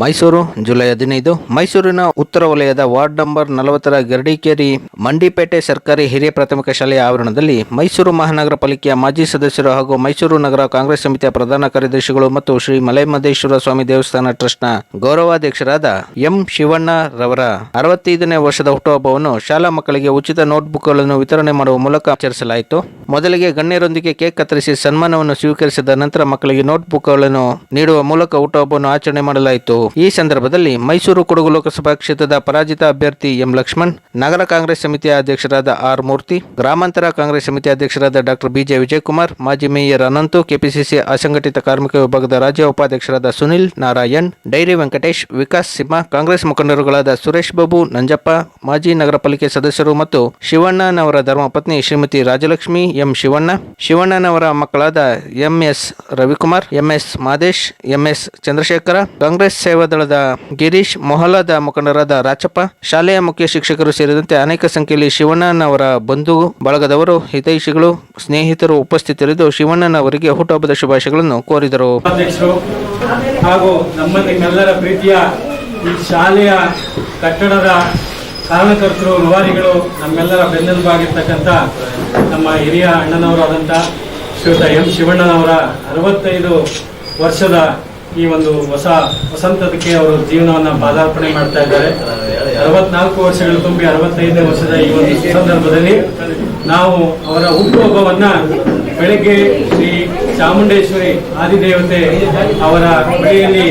Mysuru, July ಹದಿನೈದು. ಮೈಸೂರಿನ ಉತ್ತರ ವಲಯದ ವಾರ್ಡ್ ನಂಬರ್ ನಲವತ್ತರ ಗರಡಿಕೇರಿ, ಮಂಡಿಪೇಟೆ ಸರ್ಕಾರಿ ಹಿರಿಯ ಪ್ರಾಥಮಿಕ ಶಾಲೆಯ ಆವರಣದಲ್ಲಿ ಮೈಸೂರು ಮಹಾನಗರ ಪಾಲಿಕೆಯ ಮಾಜಿ ಸದಸ್ಯರು ಹಾಗೂ ಮೈಸೂರು ನಗರ ಕಾಂಗ್ರೆಸ್ ಸಮಿತಿಯ ಪ್ರಧಾನ ಕಾರ್ಯದರ್ಶಿಗಳು ಮತ್ತು ಶ್ರೀ ಮಲೆಮಹದೇಶ್ವರ ಸ್ವಾಮಿ ದೇವಸ್ಥಾನ ಟ್ರಸ್ಟ್ನ ಗೌರವಾಧ್ಯಕ್ಷರಾದ ಎಂ ಶಿವಣ್ಣ ರವರ ಅರವತ್ತೈದನೇ ವರ್ಷದ ಹುಟ್ಟುಹಬ್ಬವನ್ನು ಶಾಲಾ ಮಕ್ಕಳಿಗೆ ಉಚಿತ ನೋಟ್ಬುಕ್ಗಳನ್ನು ವಿತರಣೆ ಮಾಡುವ ಮೂಲಕ ಆಚರಿಸಲಾಯಿತು. ಮೊದಲಿಗೆ ಗಣ್ಯರೊಂದಿಗೆ ಕೇಕ್ ಕತ್ತರಿಸಿ ಸನ್ಮಾನವನ್ನು ಸ್ವೀಕರಿಸಿದ ನಂತರ ಮಕ್ಕಳಿಗೆ ನೋಟ್ಬುಕ್ಗಳನ್ನು ನೀಡುವ ಮೂಲಕ ಹುಟ್ಟುಹಬ್ಬವನ್ನು ಆಚರಣೆ ಮಾಡಲಾಯಿತು. ಈ ಸಂದರ್ಭದಲ್ಲಿ ಮೈಸೂರು ಕೊಡಗು ಲೋಕಸಭಾ ಕ್ಷೇತ್ರದ ಪರಾಜಿತ ಅಭ್ಯರ್ಥಿ ಎಂ ಲಕ್ಷ್ಮಣ್, ನಗರ ಕಾಂಗ್ರೆಸ್ ಸಮಿತಿಯ ಅಧ್ಯಕ್ಷರಾದ ಆರ್ ಮೂರ್ತಿ, ಗ್ರಾಮಾಂತರ ಕಾಂಗ್ರೆಸ್ ಸಮಿತಿ ಅಧ್ಯಕ್ಷರಾದ ಡಾಕ್ಟರ್ ಬಿಜೆ ವಿಜಯಕುಮಾರ್, ಮಾಜಿ ಮೇಯರ್ ಅನಂತು, ಕೆಪಿಸಿಸಿ ಅಸಂಘಟಿತ ಕಾರ್ಮಿಕ ವಿಭಾಗದ ರಾಜ್ಯ ಉಪಾಧ್ಯಕ್ಷರಾದ ಸುನಿಲ್ ನಾರಾಯಣ್, ಡೈರಿ ವೆಂಕಟೇಶ್, ವಿಕಾಸ್ ಸಿಂಹ, ಕಾಂಗ್ರೆಸ್ ಮುಖಂಡರುಗಳಾದ ಸುರೇಶ್ ಬಾಬು, ನಂಜಪ್ಪ, ಮಾಜಿ ನಗರ ಪಾಲಿಕೆ ಸದಸ್ಯರು ಮತ್ತು ಶಿವಣ್ಣನವರ ಧರ್ಮಪತ್ನಿ ಶ್ರೀಮತಿ ರಾಜಲಕ್ಷ್ಮಿ ಎಂ ಶಿವಣ್ಣ, ಶಿವಣ್ಣನವರ ಮಕ್ಕಳಾದ M S Ravikumar M S Madesh M S Chandrashekhara, Congress ಸೇವಾದಳದ Girish, ಮೊಹಲ್ಲಾದ ಮುಖಂಡರಾದ ರಾಚಪ್ಪ, ಶಾಲೆಯ ಮುಖ್ಯ ಶಿಕ್ಷಕರು ಸೇರಿದಂತೆ ಅನೇಕ ಸಂಖ್ಯೆಯಲ್ಲಿ ಶಿವಣ್ಣನವರ ಬಂಧು ಬಳಗದವರು, ಹಿತೈಷಿಗಳು, ಸ್ನೇಹಿತರು ಉಪಸ್ಥಿತರಿದ್ದು ಶಿವಣ್ಣನವರಿಗೆ ಹುಟ್ಟುಹಬ್ಬದ ಶುಭಾಶಯಗಳನ್ನು ಕೋರಿದರು. ಹಾಗೂ ನಮ್ಮ ನಿಮ್ಮೆಲ್ಲರ ಪ್ರೀತಿಯ ಈ ಶಾಲೆಯ ಕಟ್ಟಡದ ಕಾರಣಕರ್ತರು ರೂವಾರಿಗಳು ನಮ್ಮೆಲ್ಲರ ಬೆನ್ನೆಲುಬಾಗಿರ್ತಕ್ಕಂಥ ನಮ್ಮ ಹಿರಿಯ ಅಣ್ಣನವರಾದಂಥ ಶ್ರೀಯುತ ಎಂ ಶಿವಣ್ಣನವರ ಅರವತ್ತೈದು ವರ್ಷದ ಈ ಒಂದು ಹೊಸ ವಸಂತದಕ್ಕೆ ಅವರು ಜೀವನವನ್ನ ಪಾದಾರ್ಪಣೆ ಮಾಡ್ತಾ ಇದ್ದಾರೆ. ಅರವತ್ನಾಲ್ಕು ವರ್ಷಗಳು ತುಂಬಿ ಅರವತ್ತೈದನೇ ವರ್ಷದ ಈ ಒಂದು ಸಂದರ್ಭದಲ್ಲಿ ನಾವು ಅವರ ಹುಟ್ಟುಹಬ್ಬವನ್ನ ಬೆಳಗ್ಗೆ ಶ್ರೀ ಚಾಮುಂಡೇಶ್ವರಿ ಆದಿದೇವತೆ ಅವರ ಬಳಿಯಲ್ಲಿ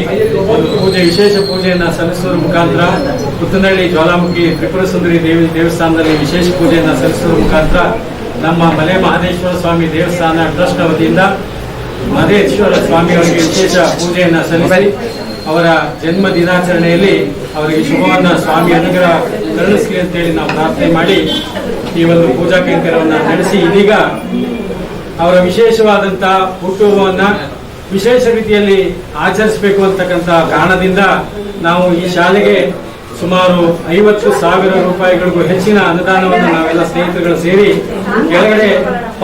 ಒಂದು ಪೂಜೆ, ವಿಶೇಷ ಪೂಜೆಯನ್ನ ಸಲ್ಲಿಸುವ ಮುಖಾಂತರ ಪುತ್ತನಹಳ್ಳಿ ಜ್ವಾಲಾಮುಖಿ ತ್ರಿಪುರ ಸುಂದರಿ ದೇವಿ ದೇವಸ್ಥಾನದಲ್ಲಿ ವಿಶೇಷ ಪೂಜೆಯನ್ನ ಸಲ್ಲಿಸುವ ಮುಖಾಂತರ ನಮ್ಮ ಮಲೆ ಮಹದೇಶ್ವರ ಸ್ವಾಮಿ ದೇವಸ್ಥಾನ ಟ್ರಸ್ಟ್ ವತಿಯಿಂದ ಮಹದೇಶ್ವರ ಸ್ವಾಮಿ ಅವರಿಗೆ ವಿಶೇಷ ಪೂಜೆಯನ್ನು ಸಲ್ಲಿಸಿ ಅವರ ಜನ್ಮ ದಿನಾಚರಣೆಯಲ್ಲಿ ಅವರಿಗೆ ಶುಭವನ್ನ ಸ್ವಾಮಿ ಅನುಗ್ರಹ ಕರುಣಿಸಲಿ ಅಂತೇಳಿ ನಾವು ಪ್ರಾರ್ಥನೆ ಮಾಡಿ ಈ ಒಂದು ಪೂಜಾ ಕೈಂಕರ್ಯವನ್ನು ನಡೆಸಿ. ಇದೀಗ ಅವರ ವಿಶೇಷವಾದಂತ ಹುಟ್ಟುಹಬ್ಬವನ್ನ ವಿಶೇಷ ರೀತಿಯಲ್ಲಿ ಆಚರಿಸಬೇಕು ಅಂತಕ್ಕಂಥ ಕಾರಣದಿಂದ ನಾವು ಈ ಶಾಲೆಗೆ ಸುಮಾರು ಐವತ್ತು ಸಾವಿರ ರೂಪಾಯಿಗಳಿಗೂ ಹೆಚ್ಚಿನ ಅನುದಾನವನ್ನು ನಾವೆಲ್ಲ ಸ್ನೇಹಿತರುಗಳು ಸೇರಿ ಕೆಳಗಡೆ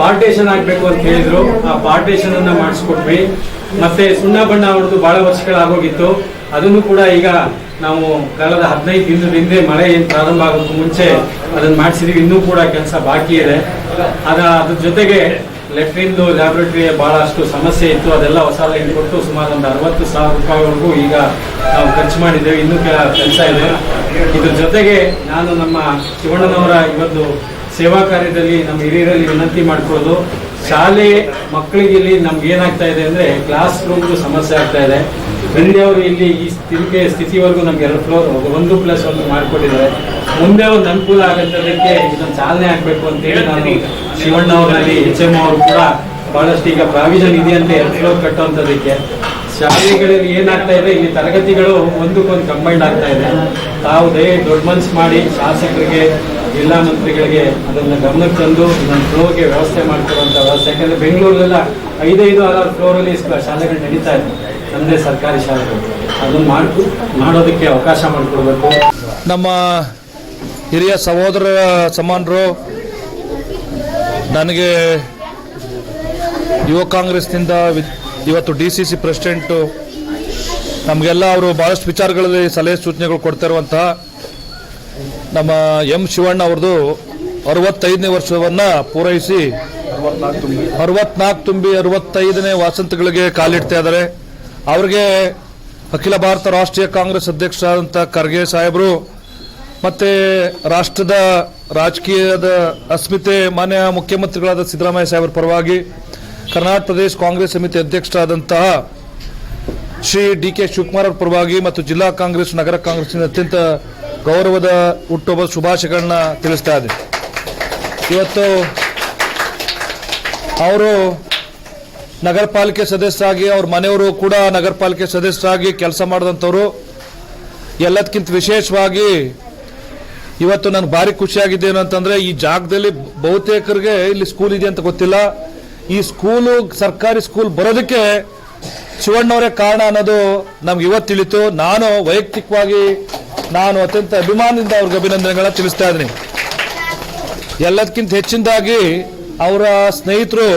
ಪಾರ್ಟೇಷನ್ ಆಗ್ಬೇಕು ಅಂತ ಹೇಳಿದ್ರು. ಆ ಪಾರ್ಟೇಷನ್ ಅನ್ನ ಮಾಡಿಸ್ಕೊಟ್ವಿ. ಮತ್ತೆ ಸುಣ್ಣ ಬಣ್ಣ ಹೊಡೆದು ಬಹಳ ವರ್ಷಗಳಾಗೋಗಿತ್ತು. ಅದನ್ನು ಕೂಡ ಈಗ ನಾವು ಕಳೆದ ಹದಿನೈದು ದಿನದ ಹಿಂದೆ ಮಳೆ ಏನು ಪ್ರಾರಂಭ ಆಗೋಕ್ಕೂ ಮುಂಚೆ ಅದನ್ನ ಮಾಡಿಸಿದೀವಿ. ಇನ್ನೂ ಕೂಡ ಕೆಲಸ ಬಾಕಿ ಇದೆ. ಅದ ಅದ್ರ ಜೊತೆಗೆ ಲೆಟ್ರಿನ್ದು ಲ್ಯಾಬ್ರೇಟರಿ ಬಹಳಷ್ಟು ಸಮಸ್ಯೆ ಇತ್ತು. ಅದೆಲ್ಲ ಹೊಸ ಲೈನ್ ಕೊಟ್ಟು ಸುಮಾರು ಒಂದು ಅರವತ್ತು ಸಾವಿರ ರೂಪಾಯಿವರೆಗೂ ಈಗ ನಾವು ಖರ್ಚು ಮಾಡಿದ್ದೇವೆ. ಇನ್ನೂ ಕೆಲಸ ಇದೆ. ಇದ್ರ ಜೊತೆಗೆ ನಾನು ನಮ್ಮ ಶಿವಣ್ಣನವರ ಇವತ್ತು ಸೇವಾ ಕಾರ್ಯದಲ್ಲಿ ನಮ್ಮ ಹಿರಿಯರಲ್ಲಿ ವಿನಂತಿ ಮಾಡ್ಕೊಳ್ಳೋದು, ಶಾಲೆ ಮಕ್ಕಳಿಗೆ ಇಲ್ಲಿ ನಮ್ಗೆ ಏನಾಗ್ತಾ ಇದೆ ಅಂದ್ರೆ ಕ್ಲಾಸ್ ರೂಮ್ ಸಮಸ್ಯೆ ಆಗ್ತಾ ಇದೆ. ಹಿಂದೆ ಅವರು ಇಲ್ಲಿ ಈ ಸ್ಥಿತಿಗೆ, ಸ್ಥಿತಿವರೆಗೂ ನಮ್ಗೆ ಎರಡು ಫ್ಲೋರ್ ಒಂದು ಪ್ಲಸ್ ಒಂದು ಮಾಡಿಕೊಟ್ಟಿದ್ದಾರೆ. ಮುಂದೆ ಒಂದು ಅನುಕೂಲ ಆಗಂತದಕ್ಕೆ ಇದನ್ನು ಚಾಲನೆ ಆಗ್ಬೇಕು ಅಂತ ಹೇಳಿ ನಾನು ಶಿವಣ್ಣ ಅವರಲ್ಲಿ, ಎಚ್ ಎಂ ಅವರು ಕೂಡ ಬಹಳಷ್ಟು ಈಗ ಪ್ರಾವಿಷನ್ ಅಂತ ಎರಡು ಫ್ಲೋರ್ ಕಟ್ಟುವಂಥದಕ್ಕೆ ಶಾಲೆಗಳಲ್ಲಿ ಏನಾಗ್ತಾ ಇದೆ, ಇಲ್ಲಿ ತರಗತಿಗಳು ಒಂದಕ್ಕೊಂದು ಕಂಬೈಂಡ್ ಆಗ್ತಾ ಇದೆ. ತಾವು ದಯ ದೊಡ್ಡ ಮನ್ಸು ಮಾಡಿ ಶಾಸಕರಿಗೆ ಜಿಲ್ಲಾ ಮಂತ್ರಿಗಳಿಗೆ ಅದನ್ನ ಗಮನಕ್ಕೆ ತಂದು ನನ್ನ ಫ್ಲೋರ್ಗೆ ವ್ಯವಸ್ಥೆ ಮಾಡ್ಕೊಡುವಂಥ ವ್ಯವಸ್ಥೆ. ಯಾಕಂದ್ರೆ ಬೆಂಗಳೂರಲ್ಲೆಲ್ಲ ಐದೈದು, ಆರಾರು ಫ್ಲೋರಲ್ಲಿ ಶಾಲೆಗಳು ನಡೀತಾ ಇದೆ ನಮ್ಮದೇ ಸರ್ಕಾರಿ ಶಾಲೆಗಳು. ಅದನ್ನ ಮಾಡಿ ಮಾಡೋದಕ್ಕೆ ಅವಕಾಶ ಮಾಡಿಕೊಡ್ಬೇಕು. ನಮ್ಮ ಹಿರಿಯ ಸಹೋದರ ಸಮಾನರು, ನನಗೆ ಯುವ ಕಾಂಗ್ರೆಸ್ನಿಂದ ಇವತ್ತು ಡಿ ಸಿ ಸಿ ಪ್ರೆಸಿಡೆಂಟು, ನಮಗೆಲ್ಲ ಅವರು ಭಾಳಷ್ಟು ವಿಚಾರಗಳಲ್ಲಿ ಸಲಹೆ ಸೂಚನೆಗಳು ಕೊಡ್ತಾ ಇರುವಂತಹ ನಮ್ಮ ಎಂ ಶಿವಣ್ಣ ಅವ್ರದ್ದು ಅರವತ್ತೈದನೇ ವರ್ಷವನ್ನು ಪೂರೈಸಿ ಅರವತ್ನಾಲ್ಕು ತುಂಬಿ ಅರವತ್ತೈದನೇ ವಾಸಂತಗಳಿಗೆ ಕಾಲಿಡ್ತಾ ಇದ್ದಾರೆ. ಅವ್ರಿಗೆ ಅಖಿಲ ಭಾರತ ರಾಷ್ಟ್ರೀಯ ಕಾಂಗ್ರೆಸ್ ಅಧ್ಯಕ್ಷರಾದಂಥ ಖರ್ಗೆ ಸಾಹೇಬರು ಮತ್ತೆ ರಾಷ್ಟ್ರದ ರಾಜಕೀಯದ ಅಸ್ಮಿತೆ ಮಾನ್ಯ ಮುಖ್ಯಮಂತ್ರಿಗಳಾದ ಸಿದ್ದರಾಮಯ್ಯ ಸಾಹೇಬರ ಪರವಾಗಿ ಕರ್ನಾಟಕ ಪ್ರದೇಶ ಕಾಂಗ್ರೆಸ್ ಸಮಿತಿ ಅಧ್ಯಕ್ಷರಾದಂತಹ ಶ್ರೀ ಡಿ ಕೆ ಶಿವಕುಮಾರ್ ಅವರ ಪರವಾಗಿ ಮತ್ತು ಜಿಲ್ಲಾ ಕಾಂಗ್ರೆಸ್, ನಗರ ಕಾಂಗ್ರೆಸ್ಸಿನ ಅತ್ಯಂತ ಗೌರವದ ಹುಟ್ಟುಹಬ್ಬ ಶುಭಾಶಯಗಳನ್ನ ತಿಳಿಸ್ತಾ ಇದೆ ಇವತ್ತು ಅವರು ನಗರ ಪಾಲಿಕೆ ಸದಸ್ಯರಾಗಿ, ಅವ್ರ ಮನೆಯವರು ಕೂಡ ನಗರ ಪಾಲಿಕೆ ಸದಸ್ಯರಾಗಿ ಕೆಲಸ ಮಾಡಿದಂಥವ್ರು. ಎಲ್ಲದಕ್ಕಿಂತ ವಿಶೇಷವಾಗಿ ಇವತ್ತು ನನಗೆ ಭಾರಿ ಖುಷಿಯಾಗಿದ್ದೇನು ಅಂತಂದ್ರೆ, ಈ ಜಾಗದಲ್ಲಿ ಬಹುತೇಕರಿಗೆ ಇಲ್ಲಿ ಸ್ಕೂಲ್ ಇದೆ ಅಂತ ಗೊತ್ತಿಲ್ಲ. ಈ ಸ್ಕೂಲು ಸರ್ಕಾರಿ ಸ್ಕೂಲ್ ಬರೋದಕ್ಕೆ ಶಿವಣ್ಣವರೇ ಕಾರಣ ಅನ್ನೋದು ನಮ್ಗೆ ಇವತ್ತು ತಿಳಿತು. ನಾನು ವೈಯಕ್ತಿಕವಾಗಿ ನಾನು ಅತ್ಯಂತ ಅಭಿಮಾನದಿಂದ ಅವ್ರಿಗೆ ಅಭಿನಂದನೆಗಳನ್ನ ತಿಳಿಸ್ತಾ ಇದ್ದೀನಿ. ಎಲ್ಲದಕ್ಕಿಂತ ಹೆಚ್ಚಿನದಾಗಿ ಅವರ ಸ್ನೇಹಿತರು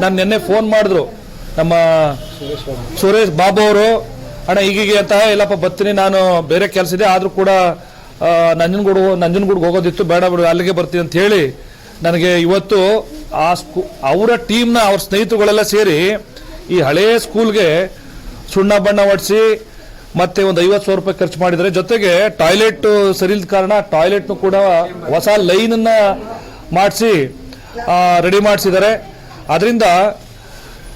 ನಾನು ನಿನ್ನೆ ಫೋನ್ ಮಾಡಿದ್ರು. ನಮ್ಮ ಸುರೇಶ್ ಬಾಬು ಅವರು, ಅಣ್ಣ, ಈಗೀಗೆ ಅಂತ ಇಲ್ಲಪ್ಪ, ಬರ್ತೀನಿ, ನಾನು ಬೇರೆ ಕೆಲಸ ಇದೆ, ಆದರೂ ಕೂಡ ನಂಜನಗೂಡು ನಂಜನಗೂಡಿಗೆ ಹೋಗೋದಿತ್ತು, ಬೇಡ ಬಿಡು, ಅಲ್ಲಿಗೆ ಬರ್ತೀನಿ ಅಂತ ಹೇಳಿ ನನಗೆ ಇವತ್ತು ಆ ಸ್ಕೂ, ಅವರ ಟೀಮ್ನ ಅವ್ರ ಸ್ನೇಹಿತರುಗಳೆಲ್ಲ ಸೇರಿ ಈ ಹಳೆಯ ಸ್ಕೂಲ್ಗೆ ಸುಣ್ಣ ಬಣ್ಣ ಹೊಡಿಸಿ ಮತ್ತೆ ಒಂದು ಐವತ್ತು ಸಾವಿರ ರೂಪಾಯಿ ಖರ್ಚು ಮಾಡಿದರೆ ಜೊತೆಗೆ ಟಾಯ್ಲೆಟ್ ಸರಿ ಇಲ್ದ ಕಾರಣ ಟಾಯ್ಲೆಟ್ನು ಕೂಡ ಹೊಸ ಲೈನನ್ನು ಮಾಡಿಸಿ ರೆಡಿ ಮಾಡಿಸಿದ್ದಾರೆ. ಅದರಿಂದ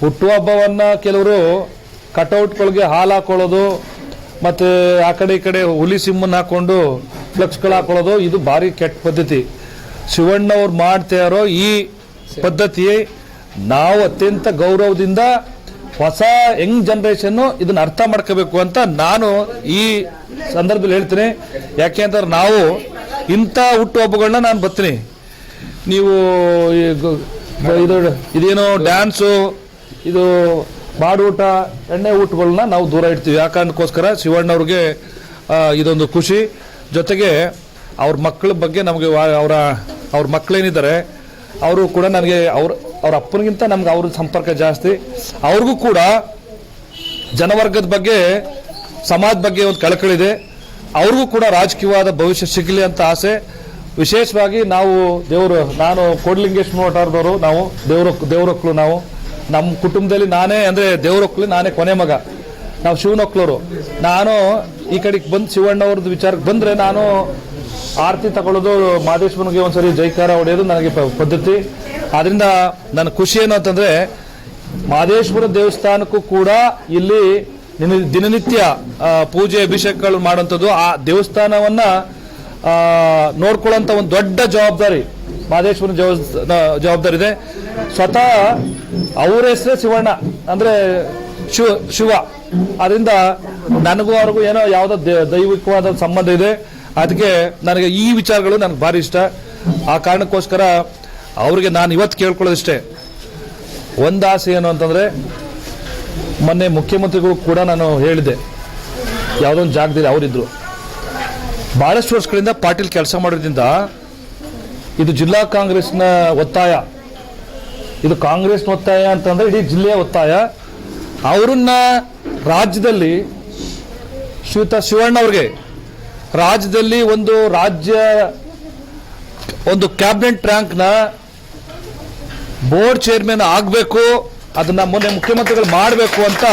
ಹುಟ್ಟುಹಬ್ಬವನ್ನ ಕೆಲವರು ಕಟೌಟ್ಗಳಿಗೆ ಹಾಲು ಹಾಕೊಳ್ಳೋದು, ಮತ್ತೆ ಆ ಕಡೆ ಈ ಕಡೆ ಹುಲಿ ಸಿಮ್ಮನ್ನ ಹಾಕೊಂಡು ಫ್ಲೆಕ್ಸ್ಗಳು ಹಾಕೊಳ್ಳೋದು, ಇದು ಭಾರಿ ಕೆಟ್ಟ ಪದ್ಧತಿ. ಶಿವಣ್ಣವ್ರು ಮಾಡ್ತಾ ಇರೋ ಈ ಪದ್ಧತಿ ನಾವು ಅತ್ಯಂತ ಗೌರವದಿಂದ ಹೊಸ ಯಂಗ್ ಜನರೇಷನ್ ಇದನ್ನ ಅರ್ಥ ಮಾಡ್ಕೋಬೇಕು ಅಂತ ನಾನು ಈ ಸಂದರ್ಭದಲ್ಲಿ ಹೇಳ್ತೀನಿ. ಯಾಕೆ ಅಂತಂದ್ರೆ ನಾವು ಇಂಥ ಹುಟ್ಟುಹಬ್ಬಗಳನ್ನ ನಾನು ಬರ್ತೀನಿ. ನೀವು ಇದು ಇದೇನೋ ಡ್ಯಾನ್ಸು ಇದು ಬಾಡೂಟ, ಎಣ್ಣೆ ಊಟಗಳನ್ನ ನಾವು ದೂರ ಇಡ್ತೀವಿ. ಆ ಕಾರಣಕ್ಕೋಸ್ಕರ ಶಿವಣ್ಣವ್ರಿಗೆ ಇದೊಂದು ಖುಷಿ. ಜೊತೆಗೆ ಅವ್ರ ಮಕ್ಕಳ ಬಗ್ಗೆ ನಮಗೆ ಅವರ, ಅವ್ರ ಮಕ್ಕಳೇನಿದ್ದಾರೆ ಅವರು ಕೂಡ ನನಗೆ ಅವ್ರ ಅವ್ರ ಅಪ್ಪನಿಗಿಂತ ನಮ್ಗೆ ಅವ್ರ ಸಂಪರ್ಕ ಜಾಸ್ತಿ. ಅವ್ರಿಗೂ ಕೂಡ ಜನವರ್ಗದ ಬಗ್ಗೆ ಸಮಾಜ ಬಗ್ಗೆ ಒಂದು ಕಳಕಳಿದೆ ಅವ್ರಿಗೂ ಕೂಡ ರಾಜಕೀಯವಾದ ಭವಿಷ್ಯ ಸಿಗಲಿ ಅಂತ ಆಸೆ. ವಿಶೇಷವಾಗಿ ನಾವು ದೇವರು, ನಾನು ಕೋಡ್ಲಿಂಗೇಶ್ ಮೋಟಾರ್ದವರು, ನಾವು ದೇವ್ರ ದೇವ್ರೊಕ್ಲು ನಾವು. ನಮ್ಮ ಕುಟುಂಬದಲ್ಲಿ ನಾನೇ ಅಂದರೆ ದೇವ್ರೊಕ್ಲು ನಾನೇ ಕೊನೆ ಮಗ. ನಾವು ಶಿವನೊಕ್ಲರು ನಾನು ಈ ಕಡೆಗೆ ಬಂದು ಶಿವಣ್ಣವ್ರದ್ದು ವಿಚಾರಕ್ಕೆ ಬಂದರೆ ನಾನು ಆರತಿ ತಗೊಳ್ಳೋದು ಮಾದೇಶ್ವರನಿಗೆ ಒಂದ್ಸರಿ ಜೈಕಾರ ಹೊಡೆಯೋದು ನನಗೆ ಪದ್ಧತಿ. ಆದ್ರಿಂದ ನನ್ನ ಖುಷಿ ಏನು ಅಂತಂದ್ರೆ, ಮಾದೇಶ್ವರ ದೇವಸ್ಥಾನಕ್ಕೂ ಕೂಡ ಇಲ್ಲಿ ದಿನ- ದಿನನಿತ್ಯ ಪೂಜೆ, ಅಭಿಷೇಕಗಳು ಮಾಡುವಂಥದ್ದು. ಆ ದೇವಸ್ಥಾನವನ್ನ ನೋಡ್ಕೊಳ್ಳೋಂಥ ಒಂದು ದೊಡ್ಡ ಜವಾಬ್ದಾರಿ ಮಾದೇಶ್ವರನ ಜವಾಬ್ದ- ಜವಾಬ್ದಾರಿ ಇದೆ. ಸ್ವತಃ ಅವರ ಹೆಸರೇ ಶಿವಣ್ಣ, ಅಂದ್ರೆ ಶಿವ ಶಿವ. ಅದರಿಂದ ನನಗೂ ಅವ್ರಿಗೂ ಏನೋ ಯಾವುದೋ ದೈವಿಕವಾದ ಸಂಬಂಧ ಇದೆ. ಅದಕ್ಕೆ ನನಗೆ ಈ ವಿಚಾರಗಳು ನನಗೆ ಭಾರಿ ಇಷ್ಟ. ಆ ಕಾರಣಕ್ಕೋಸ್ಕರ ಅವರಿಗೆ ನಾನು ಇವತ್ತು ಕೇಳ್ಕೊಳ್ಳೋದಿಷ್ಟೇ. ಒಂದು ಆಸೆ ಏನು ಅಂತಂದರೆ, ಮೊನ್ನೆ ಮುಖ್ಯಮಂತ್ರಿಗಳು ಕೂಡ ನಾನು ಹೇಳಿದೆ ಯಾವುದೋ ಒಂದು ಜಾಗದಲ್ಲಿ ಅವರಿದ್ದರು ಭಾಳಷ್ಟು ವರ್ಷಗಳಿಂದ ಪಾಟೀಲ್ ಕೆಲಸ ಮಾಡೋದ್ರಿಂದ ಇದು ಜಿಲ್ಲಾ ಕಾಂಗ್ರೆಸ್ನ ಒತ್ತಾಯ. ಇದು ಕಾಂಗ್ರೆಸ್ನ ಒತ್ತಾಯ ಅಂತಂದರೆ ಇಡೀ ಜಿಲ್ಲೆಯ ಒತ್ತಾಯ. ಅವರನ್ನ ರಾಜ್ಯದಲ್ಲಿ ಶ್ರೀಯುತ ಶಿವಣ್ಣ ಅವ್ರಿಗೆ ರಾಜ್ಯದಲ್ಲಿ ಒಂದು ರಾಜ್ಯ ಒಂದು ಕ್ಯಾಬಿನೆಟ್ ರ್ಯಾಂಕ್ನ ಬೋರ್ಡ್ ಚೇರ್ಮನ್ ಆಗಬೇಕು ಅದನ್ನ ಮೊನ್ನೆ ಮುಖ್ಯಮಂತ್ರಿಗಳು ಮಾಡಬೇಕು ಅಂತ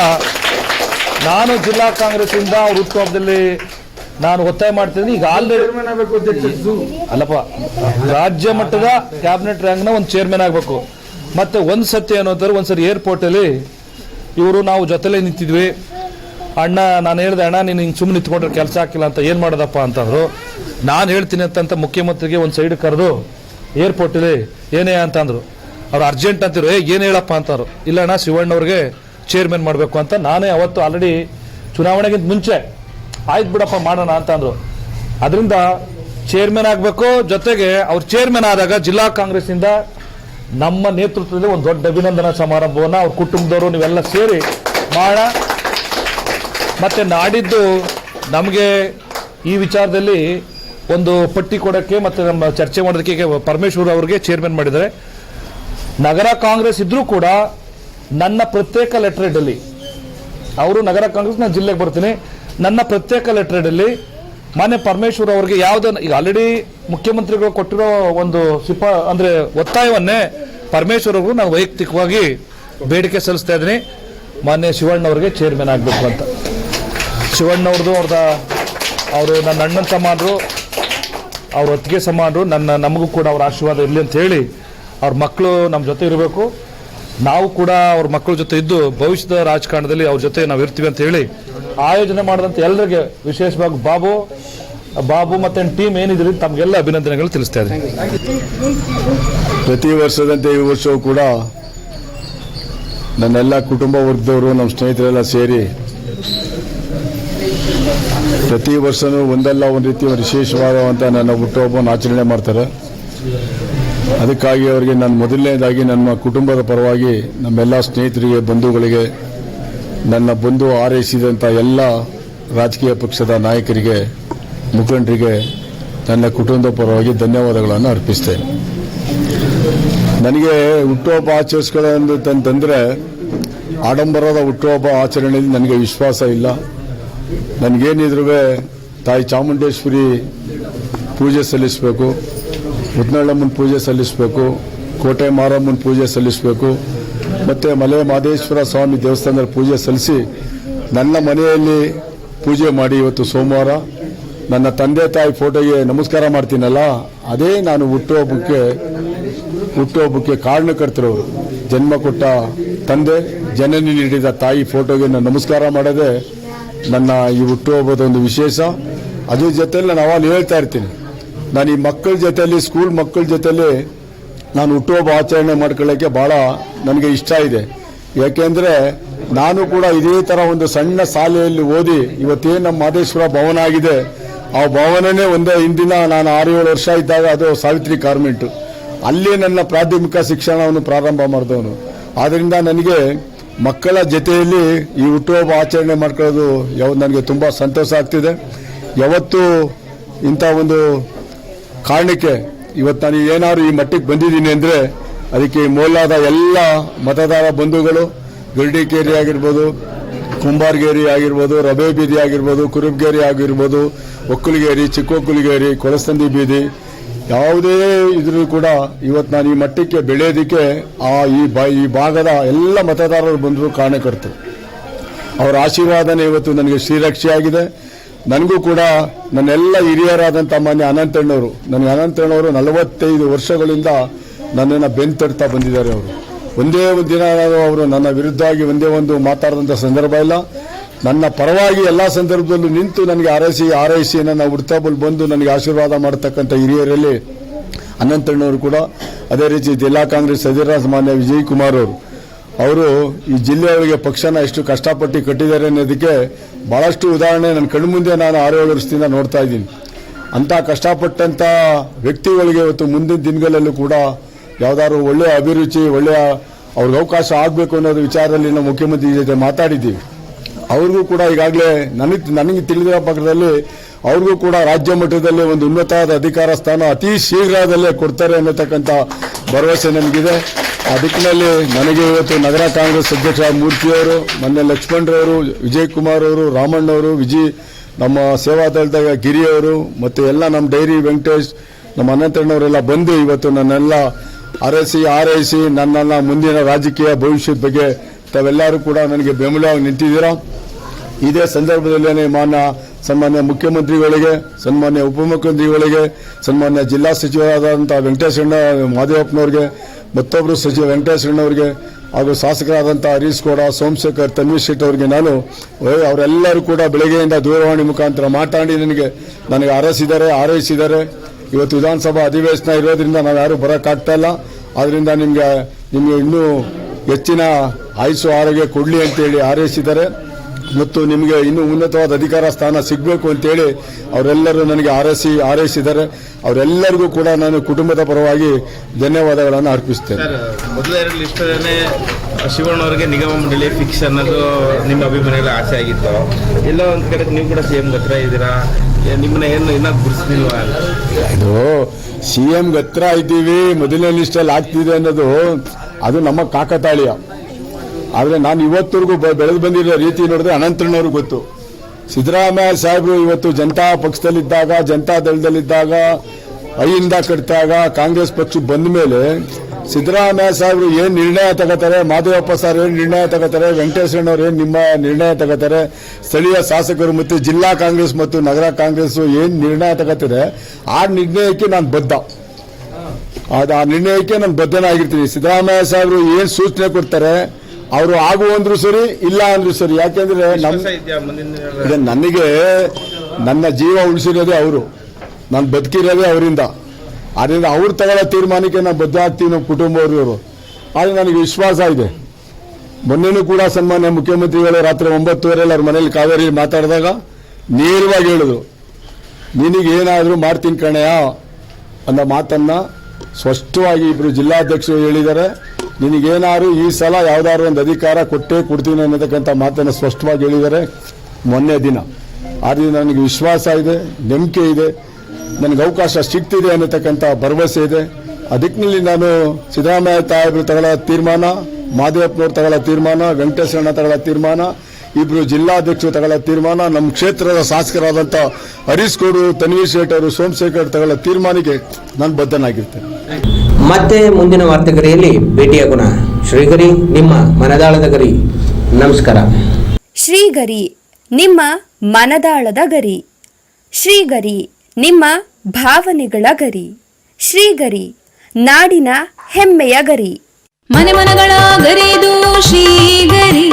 ನಾನು ಜಿಲ್ಲಾ ಕಾಂಗ್ರೆಸ್ ಇಂದ ಅವ್ರ ಉತ್ಸವದಲ್ಲಿ ನಾನು ಒತ್ತಾಯ ಮಾಡ್ತೀನಿ ಈಗ ಆಲ್ರೆಡಿ ಅಲ್ಲಪ್ಪ ರಾಜ್ಯ ಮಟ್ಟದ ಕ್ಯಾಬಿನೆಟ್ ರ್ಯಾಂಕ್ನ ಒಂದು ಚೇರ್ಮನ್ ಆಗಬೇಕು. ಮತ್ತೆ ಒಂದು ಸತಿ ಏನು ಅಂತಾರೆ ಒಂದ್ಸರಿ ಏರ್ಪೋರ್ಟ್ ಅಲ್ಲಿ ಇವರು ನಾವು ಜೊತೆಲೇ ನಿಂತಿದ್ವಿ. ಅಣ್ಣ, ನಾನು ಹೇಳಿದೆ, ಅಣ್ಣ, ನೀನು ಹಿಂಗೆ ಸುಮ್ಮನೆ ನಿಂತ್ಕೊಂಡ್ರೆ ಕೆಲಸ ಹಾಕಿಲ್ಲ ಅಂತ, ಏನು ಮಾಡೋದಪ್ಪ? ಅಂತಂದ್ರು. ನಾನು ಹೇಳ್ತೀನಿ ಅಂತಂತ ಮುಖ್ಯಮಂತ್ರಿಗೆ ಒಂದು ಸೈಡ್ ಕರೆದು ಏರ್ಪೋರ್ಟಲ್ಲಿ ಏನೇ ಅಂತಂದ್ರು ಅವ್ರು ಅರ್ಜೆಂಟ್ ಅಂತಿರು ಏ, ಏನು ಹೇಳಪ್ಪ? ಅಂತಾರು ಇಲ್ಲ ಅಣ್ಣ, ಶಿವಣ್ಣವ್ರಿಗೆ ಚೇರ್ಮನ್ ಮಾಡಬೇಕು ಅಂತ, ನಾನೇ ಅವತ್ತು ಆಲ್ರೆಡಿ ಚುನಾವಣೆಗಿಂತ ಮುಂಚೆ, ಆಯ್ತು ಬಿಡಪ್ಪ, ಮಾಡೋಣ ಅಂತಂದ್ರು ಅದರಿಂದ ಚೇರ್ಮನ್ ಆಗಬೇಕು, ಜೊತೆಗೆ ಅವ್ರು ಚೇರ್ಮನ್ ಆದಾಗ ಜಿಲ್ಲಾ ಕಾಂಗ್ರೆಸ್ನಿಂದ ನಮ್ಮ ನೇತೃತ್ವದಲ್ಲಿ ಒಂದು ದೊಡ್ಡ ಅಭಿನಂದನಾ ಸಮಾರಂಭವನ್ನು ಅವ್ರ ಕುಟುಂಬದವರು ನೀವೆಲ್ಲ ಸೇರಿ ಮಾಡೋಣ ಮತ್ತೆ ನಾಡಿದ್ದು ನಮಗೆ ಈ ವಿಚಾರದಲ್ಲಿ ಒಂದು ಪಟ್ಟಿ ಕೊಡೋಕ್ಕೆ ಮತ್ತು ನಮ್ಮ ಚರ್ಚೆ ಮಾಡೋದಕ್ಕೆ ಪರಮೇಶ್ವರ್ ಅವರಿಗೆ ಚೇರ್ಮನ್ ಮಾಡಿದ್ದಾರೆ. ನಗರ ಕಾಂಗ್ರೆಸ್ ಇದ್ದರೂ ಕೂಡ ನನ್ನ ಪ್ರತ್ಯೇಕ ಲೆಟ್ರೇಡಲ್ಲಿ ಅವರು ನಗರ ಕಾಂಗ್ರೆಸ್ ನಾನು ಜಿಲ್ಲೆಗೆ ಬರ್ತೀನಿ, ನನ್ನ ಪ್ರತ್ಯೇಕ ಲೆಟ್ರೇಡಲ್ಲಿ ಮಾನ್ಯ ಪರಮೇಶ್ವರ್ ಅವರಿಗೆ ಯಾವುದೇ, ಈಗ ಆಲ್ರೆಡಿ ಮುಖ್ಯಮಂತ್ರಿಗಳು ಕೊಟ್ಟಿರೋ ಒಂದು ಸಿಪ, ಅಂದರೆ ಒತ್ತಾಯವನ್ನೇ ಪರಮೇಶ್ವರ್ ಅವರು ನಾನು ವೈಯಕ್ತಿಕವಾಗಿ ಬೇಡಿಕೆ ಸಲ್ಲಿಸ್ತಾ ಇದ್ದೀನಿ. ಮಾನ್ಯ ಶಿವಣ್ಣ ಅವರಿಗೆ ಚೇರ್ಮನ್ ಆಗಬೇಕು ಅಂತ. ಶಿವಣ್ಣ ಅವ್ರದ್ದು, ಅವ್ರದ, ಅವರು ನನ್ನ ಅಣ್ಣನ ಸಮಾನರು, ಅವ್ರ ಹೊತ್ತಿಗೆ ಸಮಾನರು, ನನ್ನ, ನಮಗೂ ಕೂಡ ಅವ್ರ ಆಶೀರ್ವಾದ ಇರಲಿ ಅಂತ ಹೇಳಿ ಅವ್ರ ಮಕ್ಕಳು ನಮ್ಮ ಜೊತೆ ಇರಬೇಕು. ನಾವು ಕೂಡ ಅವ್ರ ಮಕ್ಕಳ ಜೊತೆ ಇದ್ದು ಭವಿಷ್ಯದ ರಾಜಕಾರಣದಲ್ಲಿ ಅವ್ರ ಜೊತೆ ನಾವು ಇರ್ತೀವಿ ಅಂತ ಹೇಳಿ ಆಯೋಜನೆ ಮಾಡಿದಂಥ ಎಲ್ಲರಿಗೆ ವಿಶೇಷವಾಗಿ ಬಾಬು ಬಾಬು ಮತ್ತೆ ಟೀಮ್ ಏನಿದ್ರಿ ತಮಗೆಲ್ಲ ಅಭಿನಂದನೆಗಳು ತಿಳಿಸ್ತಾ ಇದ್ದೀನಿ. ಪ್ರತಿ ವರ್ಷದಂತೆ ಈ ವರ್ಷವೂ ಕೂಡ ನನ್ನೆಲ್ಲ ಕುಟುಂಬ ವರ್ಗದವರು ನಮ್ಮ ಸ್ನೇಹಿತರೆಲ್ಲ ಸೇರಿ ಪ್ರತಿ ವರ್ಷನೂ ಒಂದಲ್ಲ ಒಂದು ರೀತಿಯ ವಿಶೇಷವಾದಂಥ ನನ್ನ ಹುಟ್ಟುಹಬ್ಬವನ್ನು ಆಚರಣೆ ಮಾಡ್ತಾರೆ. ಅದಕ್ಕಾಗಿ ಅವರಿಗೆ ನಾನು ಮೊದಲನೇದಾಗಿ ನನ್ನ ಕುಟುಂಬದ ಪರವಾಗಿ ನಮ್ಮೆಲ್ಲ ಸ್ನೇಹಿತರಿಗೆ, ಬಂಧುಗಳಿಗೆ, ನನ್ನ ಬಂಧು ಆರೈಸಿದಂಥ ಎಲ್ಲ ರಾಜಕೀಯ ಪಕ್ಷದ ನಾಯಕರಿಗೆ, ಮುಖಂಡರಿಗೆ ನನ್ನ ಕುಟುಂಬದ ಪರವಾಗಿ ಧನ್ಯವಾದಗಳನ್ನು ಅರ್ಪಿಸ್ತೇನೆ. ನನಗೆ ಹುಟ್ಟುಹಬ್ಬ ಆಚರಿಸ್ಕೊಳ್ಳೋದು ಅಂತಂದರೆ ಆಡಂಬರದ ಹುಟ್ಟುಹಬ್ಬ ಆಚರಣೆಯಲ್ಲಿ ನನಗೆ ವಿಶ್ವಾಸ ಇಲ್ಲ. ನನಗೇನಿದ್ರು ತಾಯಿ ಚಾಮುಂಡೇಶ್ವರಿ ಪೂಜೆ ಸಲ್ಲಿಸಬೇಕು ಮುದ್ನಳ್ಳಮ್ಮನ ಪೂಜೆ ಸಲ್ಲಿಸಬೇಕು ಕೋಟೆ ಮಾರಮ್ಮನ ಪೂಜೆ ಸಲ್ಲಿಸಬೇಕು, ಮತ್ತು ಮಲೆ ಮಾದೇಶ್ವರ ಸ್ವಾಮಿ ದೇವಸ್ಥಾನದಲ್ಲಿ ಪೂಜೆ ಸಲ್ಲಿಸಿ ನನ್ನ ಮನೆಯಲ್ಲಿ ಪೂಜೆ ಮಾಡಿ ಇವತ್ತು ಸೋಮವಾರ. ನನ್ನ ತಂದೆ ತಾಯಿ ಫೋಟೋಗೆ ನಮಸ್ಕಾರ ಮಾಡ್ತೀನಲ್ಲ, ಅದೇ ನಾನು ಹುಟ್ಟುಹಬ್ಬಕ್ಕೆ ಹುಟ್ಟುಹಬ್ಬಕ್ಕೆ ಕಾರಣಕರ್ತರವರು ಜನ್ಮ ಕೊಟ್ಟ ತಂದೆ, ಜನನಿ ನೀಡಿದ ತಾಯಿ ಫೋಟೋಗೆ ನಾನು ನಮಸ್ಕಾರ ಮಾಡೋದೇ ನನ್ನ ಈ ಹುಟ್ಟುಹಬ್ಬದ ಒಂದು ವಿಶೇಷ. ಅದ್ರ ಜೊತೆಯಲ್ಲಿ ನಾನು ಅವಾಗ ಹೇಳ್ತಾ ಇರ್ತೀನಿ. ನಾನು ಈ ಮಕ್ಕಳ ಜೊತೆಯಲ್ಲಿ ಸ್ಕೂಲ್ ಮಕ್ಕಳ ಜೊತೆಯಲ್ಲಿ ನಾನು ಹುಟ್ಟುಹಬ್ಬ ಆಚರಣೆ ಮಾಡ್ಕೊಳ್ಳೋಕ್ಕೆ ಭಾಳ ನನಗೆ ಇಷ್ಟ ಇದೆ. ಯಾಕೆಂದರೆ ನಾನು ಕೂಡ ಇದೇ ಥರ ಒಂದು ಸಣ್ಣ ಶಾಲೆಯಲ್ಲಿ ಓದಿ ಇವತ್ತೇನು ನಮ್ಮ ಮಾದೇಶ್ವರ ಭವನ ಆಗಿದೆ, ಆ ಭವನನೇ ಒಂದೇ ಹಿಂದಿನ ನಾನು ಆರು ಏಳು ವರ್ಷ ಇದ್ದಾಗ ಅದು ಸಾವಿತ್ರಿ ಕಾರ್ಮೆಂಟು. ಅಲ್ಲಿ ನನ್ನ ಪ್ರಾಥಮಿಕ ಶಿಕ್ಷಣವನ್ನು ಪ್ರಾರಂಭ ಮಾಡಿದವನು. ಆದ್ದರಿಂದ ನನಗೆ ಮಕ್ಕಳ ಜೊತೆಯಲ್ಲಿ ಈ ಹುಟ್ಟುಹಬ್ಬ ಆಚರಣೆ ಮಾಡ್ಕೊಳ್ಳೋದು ಯಾವ ನನಗೆ ತುಂಬ ಸಂತೋಷ ಆಗ್ತಿದೆ. ಯಾವತ್ತೂ ಇಂಥ ಒಂದು ಕಾರಣಕ್ಕೆ ಇವತ್ತು ನಾನು ಏನಾದ್ರು ಈ ಮಟ್ಟಿಗೆ ಬಂದಿದ್ದೀನಿ ಅಂದರೆ ಅದಕ್ಕೆ ಮೂಲದ ಎಲ್ಲ ಮತದಾರ ಬಂಧುಗಳು, ಗರುಡಿಕೇರಿ ಆಗಿರ್ಬೋದು, ಕುಂಬಾರ್ಗೇರಿ ಆಗಿರ್ಬೋದು, ರಬೆ ಬೀದಿ ಆಗಿರ್ಬೋದು, ಕುರುಬ್ಗೇರಿ ಆಗಿರ್ಬೋದು, ಒಕ್ಕುಲ್ಗೇರಿ, ಚಿಕ್ಕೊಕ್ಕುಲ್ಗೇರಿ, ಕೊಳಸಂದಿ ಬೀದಿ ಯಾವುದೇ ಇದ್ರೂ ಕೂಡ ಇವತ್ತು ನಾನು ಈ ಮಟ್ಟಕ್ಕೆ ಬೆಳೆಯೋದಕ್ಕೆ ಆ ಈ ಈ ಭಾಗದ ಎಲ್ಲ ಮತದಾರರು ಬಂದರು ಕಾರಣಕರ್ತರು. ಅವರ ಆಶೀರ್ವಾದನೇ ಇವತ್ತು ನನಗೆ ಶ್ರೀರಕ್ಷೆಯಾಗಿದೆ. ನನಗೂ ಕೂಡ ನನ್ನೆಲ್ಲ ಹಿರಿಯರಾದಂಥ ಮಾನ್ಯ ಅನಂತಣ್ಣವರು, ನನಗೆ ಅನಂತಣ್ಣವರು ನಲವತ್ತೈದು ವರ್ಷಗಳಿಂದ ನನ್ನನ್ನು ಬೆಂತಡ್ತಾ ಬಂದಿದ್ದಾರೆ ಅವರು. ಒಂದೇ ಒಂದು ದಿನ ಅವರು ನನ್ನ ವಿರುದ್ಧವಾಗಿ ಒಂದೇ ಒಂದು ಮಾತಾಡಿದಂಥ ಸಂದರ್ಭ ಇಲ್ಲ. ನನ್ನ ಪರವಾಗಿ ಎಲ್ಲ ಸಂದರ್ಭದಲ್ಲೂ ನಿಂತು ನನಗೆ ಆರೈಸಿ ಆರೈಸಿ ನನ್ನ ಹುಡ್ತಾಬಲ್ಲಿ ಬಂದು ನನಗೆ ಆಶೀರ್ವಾದ ಮಾಡತಕ್ಕಂಥ ಹಿರಿಯರಲ್ಲಿ ಅನಂತಣ್ಣವರು ಕೂಡ. ಅದೇ ರೀತಿ ಜಿಲ್ಲಾ ಕಾಂಗ್ರೆಸ್ ಅಧಿರಾಜ್ ಮಾನ್ಯ ವಿಜಯ್ ಕುಮಾರ್ ಅವರು. ಅವರು ಈ ಜಿಲ್ಲೆಯವರಿಗೆ ಪಕ್ಷನ ಎಷ್ಟು ಕಷ್ಟಪಟ್ಟು ಕಟ್ಟಿದ್ದಾರೆ ಅನ್ನೋದಕ್ಕೆ ಬಹಳಷ್ಟು ಉದಾಹರಣೆ ನನ್ನ ಕಣ್ಣು ಮುಂದೆ ನಾನು ಆರು ಏಳು ವರ್ಷದಿಂದ ನೋಡ್ತಾ ಇದ್ದೀನಿ. ಅಂಥ ಕಷ್ಟಪಟ್ಟಂಥ ವ್ಯಕ್ತಿಗಳಿಗೆ ಇವತ್ತು ಮುಂದಿನ ದಿನಗಳಲ್ಲೂ ಕೂಡ ಯಾವ್ದಾದ್ರು ಒಳ್ಳೆಯ ಅಭಿರುಚಿ, ಒಳ್ಳೆಯ ಅವ್ರಿಗೆ ಅವಕಾಶ ಆಗಬೇಕು ಅನ್ನೋದು ವಿಚಾರದಲ್ಲಿ ನಾವು ಮುಖ್ಯಮಂತ್ರಿ ಜೊತೆ ಮಾತಾಡಿದ್ದೀವಿ. ಅವ್ರಿಗೂ ಕೂಡ ಈಗಾಗಲೇ ನನಗೆ ನನಗೆ ತಿಳಿದಿರೋ ಪಕ್ಕದಲ್ಲಿ ಅವ್ರಿಗೂ ಕೂಡ ರಾಜ್ಯ ಮಟ್ಟದಲ್ಲಿ ಒಂದು ಉನ್ನತವಾದ ಅಧಿಕಾರ ಸ್ಥಾನ ಅತಿ ಶೀಘ್ರದಲ್ಲೇ ಕೊಡ್ತಾರೆ ಅನ್ನತಕ್ಕಂಥ ಭರವಸೆ ನನಗಿದೆ ಆ ದಿಕ್ಕಿನಲ್ಲಿ ನನಗೆ ಇವತ್ತು ನಗರ ಕಾಂಗ್ರೆಸ್ ಅಧ್ಯಕ್ಷ ಮೂರ್ತಿಯವರು ಮೊನ್ನೆ ಲಕ್ಷ್ಮಣರವರು ವಿಜಯ್ ಕುಮಾರ್ ಅವರು ರಾಮಣ್ಣವರು ವಿಜಯ್ ನಮ್ಮ ಸೇವಾದಳದ ಗಿರಿಯವರು ಮತ್ತು ಎಲ್ಲ ನಮ್ಮ ಡೈರಿ ವೆಂಕಟೇಶ್, ನಮ್ಮ ಅನಂತಣ್ಣವರೆಲ್ಲ ಬಂದು ಇವತ್ತು ನನ್ನೆಲ್ಲ ಆರೈಸಿ ಆರೈಸಿ ನನ್ನನ್ನು ಮುಂದಿನ ರಾಜಕೀಯ ಭವಿಷ್ಯದ ಬಗ್ಗೆ ತಾವೆಲ್ಲರೂ ಕೂಡ ನನಗೆ ಬೆಂಬಲವಾಗಿ ನಿಂತಿದ್ದೀರಾ? ಇದೇ ಸಂದರ್ಭದಲ್ಲೇ ಮಾನ್ಯ ಸನ್ಮಾನ್ಯ ಮುಖ್ಯಮಂತ್ರಿಗಳಿಗೆ, ಸನ್ಮಾನ್ಯ ಉಪಮುಖ್ಯಮಂತ್ರಿಗಳಿಗೆ, ಸನ್ಮಾನ್ಯ ಜಿಲ್ಲಾ ಸಚಿವರಾದಂಥ ವೆಂಕಟೇಶಣ್ಣ ಮಾದೇವಪ್ಪನವ್ರಿಗೆ ಮತ್ತೊಬ್ಬರು ಸಚಿವ ವೆಂಕಟೇಶಣ್ಣವ್ರಿಗೆ ಹಾಗೂ ಶಾಸಕರಾದಂಥ ಹರೀಶ್ ಗೌಡ, ಸೋಮಶೇಖರ್ ತನ್ವೀರ್ ಶೆಟ್ಟಿ ಅವರಿಗೆ ನಾನು ಅವರೆಲ್ಲರೂ ಕೂಡ ಬೆಳಗ್ಗೆಯಿಂದ ದೂರವಾಣಿ ಮುಖಾಂತರ ಮಾತಾಡಿ ನನಗೆ ನನಗೆ ಆರೈಸಿದ್ದಾರೆ ಆರೈಸಿದ್ದಾರೆ ಇವತ್ತು ವಿಧಾನಸಭಾ ಅಧಿವೇಶನ ಇರೋದ್ರಿಂದ ನಾವು ಯಾರು ಬರೋಕ್ಕಾಗ್ತಾ ಇಲ್ಲ. ಆದ್ದರಿಂದ ನಿಮಗೆ ನಿಮಗೆ ಇನ್ನೂ ಹೆಚ್ಚಿನ ಆಯುಸ್ಸು ಆರೋಗ್ಯ ಕೊಡಲಿ ಅಂತೇಳಿ ಹಾರೈಸಿದ್ದಾರೆ. ಮತ್ತು ನಿಮಗೆ ಇನ್ನೂ ಉನ್ನತವಾದ ಅಧಿಕಾರ ಸ್ಥಾನ ಸಿಗಬೇಕು ಅಂತೇಳಿ ಅವರೆಲ್ಲರೂ ನನಗೆ ಆರೈಸಿ ಆರೈಸಿದ್ದಾರೆ ಅವರೆಲ್ಲರಿಗೂ ಕೂಡ ನಾನು ಕುಟುಂಬದ ಪರವಾಗಿ ಧನ್ಯವಾದಗಳನ್ನು ಅರ್ಪಿಸ್ತೇನೆ. ಶಿವಣ್ಣವರಿಗೆ ನಿಗಮ ಮಂಡಳಿ ಫಿಕ್ಸ್ ಅನ್ನೋದು ನಿಮ್ಮ ಅಭಿಮಾನಿಗಳ ಆಸೆ ಆಗಿತ್ತು. ಎಲ್ಲ ಒಂದು ಕಡೆ ನೀವು ಕೂಡ ಸಿ ಎಂ ಹತ್ರ ಇದ್ದೀರಾ? ನಿಮ್ಮನ್ನ ಏನು ಇನ್ನೂ ಗುರುತಿಲ್ವಾ ಇದು ಸಿ ಎಂ ಹತ್ರ ಇದ್ದೀವಿ ಮೊದಲನೇ ಲಿಸ್ಟಲ್ಲಿ ಆಗ್ತಿದೆ ಅನ್ನೋದು ಅದು ನಮ್ಮ ಕಾಕತಾಳೀಯ. ಆದರೆ ನಾನು ಇವತ್ತವರೆಗೂ ಬೆಳೆದು ಬಂದಿರೋ ರೀತಿ ನೋಡಿದ್ರೆ ಅನಂತರಣ್ಣವ್ರಿಗೆ ಗೊತ್ತು. ಸಿದ್ದರಾಮಯ್ಯ ಸಾಹೇಬರು ಇವತ್ತು ಜನತಾ ಪಕ್ಷದಲ್ಲಿದ್ದಾಗ, ಜನತಾ ದಳದಲ್ಲಿದ್ದಾಗ, ಐಯಿಂದ ಕಟ್ಟಿದಾಗ ಕಾಂಗ್ರೆಸ್ ಪಕ್ಷ ಬಂದ ಮೇಲೆ ಸಿದ್ದರಾಮಯ್ಯ ಸಾಹೇಬರು ಏನು ನಿರ್ಣಯ ತಗೋತಾರೆ, ಮಾದೇವಪ್ಪ ಸರ್ ಏನು ನಿರ್ಣಯ ತಗೋತಾರೆ, ವೆಂಕಟೇಶ್ವರಣ್ಣವ್ರು ಏನು ನಿಮ್ಮ ನಿರ್ಣಯ ತಗೋತಾರೆ, ಸ್ಥಳೀಯ ಶಾಸಕರು ಮತ್ತು ಜಿಲ್ಲಾ ಕಾಂಗ್ರೆಸ್ ಮತ್ತು ನಗರ ಕಾಂಗ್ರೆಸ್ ಏನು ನಿರ್ಣಯ ತಗೋತಾರೆ, ಆ ನಿರ್ಣಯಕ್ಕೆ ನಾನು ಬದ್ಧ. ಅದು ಆ ನಿರ್ಣಯಕ್ಕೆ ನಾನು ಬದ್ಧನಾಗಿರ್ತೀನಿ. ಸಿದ್ದರಾಮಯ್ಯ ಸಾಹೇಬರು ಏನು ಸೂಚನೆ ಕೊಡ್ತಾರೆ ಅವರು ಆಗು ಅಂದ್ರು ಸರಿ ಇಲ್ಲ ಅಂದ್ರು ಸರಿ. ಯಾಕೆಂದ್ರೆ ನಮ್ಮ ನನಗೆ ನನ್ನ ಜೀವ ಉಳಿಸಿರೋದೇ ಅವರು. ನಾನು ಬದುಕಿರೋದೆ ಅವರಿಂದ. ಅದರಿಂದ ಅವ್ರು ತಗೊಳ್ಳೋ ತೀರ್ಮಾನಕ್ಕೆ ನಾನು ಬದ್ಧ ಆಗ್ತೀವಿ ನಮ್ಮ ಕುಟುಂಬದವರು. ಆದರೆ ನನಗೆ ವಿಶ್ವಾಸ ಇದೆ. ಮೊನ್ನೆನೂ ಕೂಡ ಸನ್ಮಾನ್ಯ ಮುಖ್ಯಮಂತ್ರಿಗಳು ರಾತ್ರಿ ಒಂಬತ್ತುವರೆಯಲ್ಲಿ ಅವ್ರ ಮನೇಲಿ ಕಾವೇರಿ ಮಾತಾಡಿದಾಗ ನೇರವಾಗಿ ಹೇಳಿದ್ರು ನಿನಗೇನಾದರೂ ಮಾಡ್ತೀನಿ ಕಣಯ್ಯ ಅನ್ನೋ ಮಾತನ್ನ ಸ್ಪಷ್ಟವಾಗಿ ಇಬ್ರು ಜಿಲ್ಲಾಧ್ಯಕ್ಷರು ಹೇಳಿದ್ದಾರೆ. ನಿನಗೇನಾದ್ರು ಈ ಸಲ ಯಾವ್ದಾದ್ರು ಒಂದು ಅಧಿಕಾರ ಕೊಟ್ಟೇ ಕೊಡ್ತೀನಿ ಅನ್ನತಕ್ಕಂಥ ಮಾತನ್ನು ಸ್ಪಷ್ಟವಾಗಿ ಹೇಳಿದ್ದಾರೆ. ಮೊನ್ನೆ ದಿನ. ಆದ್ದರಿಂದ ನನಗೆ ವಿಶ್ವಾಸ ಇದೆ, ನಂಬಿಕೆ ಇದೆ, ನನಗೆ ಅವಕಾಶ ಸಿಗ್ತಿದೆ ಅನ್ನತಕ್ಕಂಥ ಭರವಸೆ ಇದೆ. ಅದಕ್ಕಿನಲ್ಲಿ ದಿಕ್ಕಿನಲ್ಲಿ ನಾನು ಸಿದ್ದರಾಮಯ್ಯ ತಾಯಿಬ್ರು ತಗೊಳ್ಳೋ ತೀರ್ಮಾನ, ಮಾದೇವಪ್ಪನವ್ರು ತಗೊಳ್ಳೋ ತೀರ್ಮಾನ, ವೆಂಕಟೇಶ್ವರಣ್ಣ ತಗೊಳ್ಳೋ ತೀರ್ಮಾನ ಇಬ್ರು ಜಿಲ್ಲಾಧ್ಯಕ್ಷರು ತಗೊಳ್ಳೋ ತೀರ್ಮಾನ ನಮ್ಮ ಕ್ಷೇತ್ರದ ಶಾಸಕರಾದಂಥ ಹರೀಶ್ ಗೌಡು ತನ್ವೀರ್ ಶೇಟ್ ಅವರು ಸೋಮಶೇಖರ್ ತಗೊಳ್ಳೋ ತೀರ್ಮಾನಕ್ಕೆ ನಾನು ಬದ್ಧನಾಗಿರ್ತೇನೆ. ಮತ್ತೆ ಮುಂದಿನ ವಾರ್ತೆಗರಿಯಲ್ಲಿ ಭೇಟಿಯಾಗೋಣ ಶ್ರೀಗರಿ ನಿಮ್ಮ ಮನದಾಳದ ಗರಿ. ನಮಸ್ಕಾರ. ಶ್ರೀಗರಿ ನಿಮ್ಮ ಮನದಾಳದ ಗರಿ. ಶ್ರೀಗರಿ ನಿಮ್ಮ ಭಾವನೆಗಳ ಗರಿ. ಶ್ರೀಗರಿ ನಾಡಿನ ಹೆಮ್ಮೆಯ ಗರಿ. ಮನೆ ಮನಗಳ ಗರಿದು ಶ್ರೀಗರಿ.